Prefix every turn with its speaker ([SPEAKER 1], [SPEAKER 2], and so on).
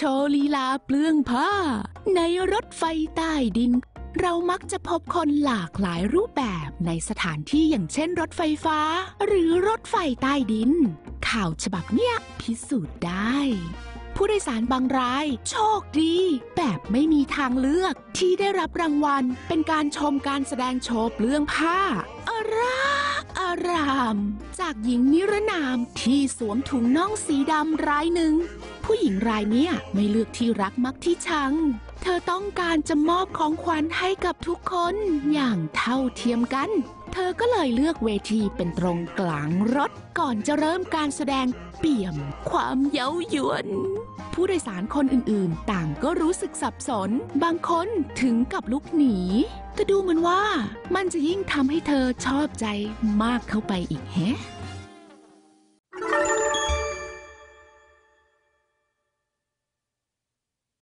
[SPEAKER 1] โชว์ลีลาเปลื้องผ้า ในรถไฟใต้ดิน เรามักจะพบคนหลากหลายรูปแบบในสถานที่อย่างเช่นรถไฟฟ้า หรือรถไฟใต้ดิน ข่าวฉบับเนี้ยพิสูจน์ได้ ผู้โดยสารบางราย โชคดี แบบไม่มีทางเลือก ที่ได้รับรางวัล เป็นการชมการแสดงโชว์เปลืองผ้าอาราอาราม จากหญิงนิรนามที่สวมถุงน่องสีดำรายหนึ่ง ผู้หญิงรายเนี้ยไม่เลือกที่รักมักที่ชัง เธอต้องการจะมอบของขวัญให้กับทุกคนอย่างเท่าเทียมกัน เธอก็เลยเลือกเวทีเป็นตรงกลางรถก่อนจะเริ่มการแสดงเปี่ยมความเย้ายวน ผู้โดยสารคนอื่นๆ ต่างก็รู้สึกสับสน บางคนถึงกับลุกหนีแต่ดูเหมือนว่ามันจะยิ่งทำให้เธอชอบใจมากเข้าไปอีกแฮะ